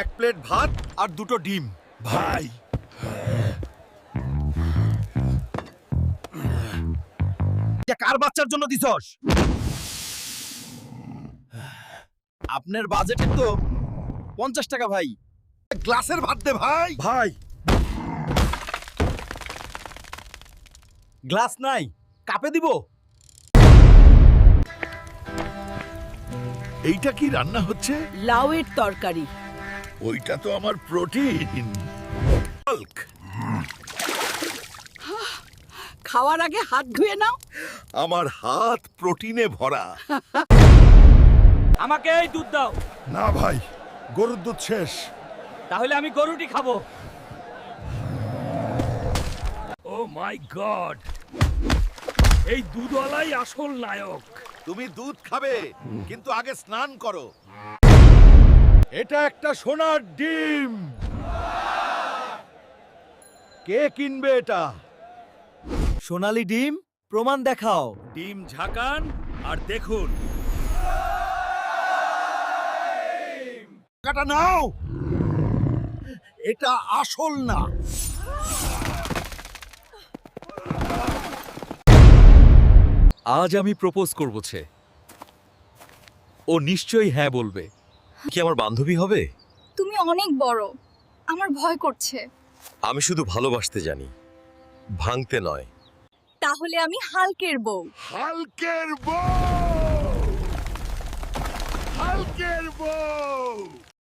এক প্লেট ভাত আর দুটো ডিম। ভাই। এটা কার বাচ্চার জন্য দিছস? আপনার বাজেটে তো পঞ্চাশ টাকা ভাই। গ্লাসের ভাত দে ভাই। ভাই। গ্লাস নাই কাপে দিব। এইটা কি রান্না হচ্ছে? লাউয়ের তরকারি। ওইটা তো আমার প্রোটিন। হাল্ক খাওয়ার আগে হাত ধুয়ে নাও। আমার হাত প্রোটিনে ভরা। আমাকে এই দুধ দাও। না ভাই গরুর দুধ শেষ। তাহলে আমি গরুটি খাব। Oh my God. এই দুধওয়ালাই আসল নায়ক। তুমি দুধ খাবে কিন্তু আগে স্নান করো। এটা একটা সোনার ডিম। কে কিনবে এটা? সোনালি ডিম প্রমাণ দেখাও। ডিম ঝাকান আর দেখুন। টাকাটা নাও! এটা আসল না। আজ আমি প্রপোজ করব ছে। ও নিশ্চয়ই হ্যাঁ বলবে। কি আমার বান্ধবী হবে? তুমি অনেক বড়। আমার ভয় করছে। আমি শুধু ভালোবাসতে জানি। ভাঙতে নয়। তাহলে আমি হালকের বউ। হালকের বউ! হালকের বউ!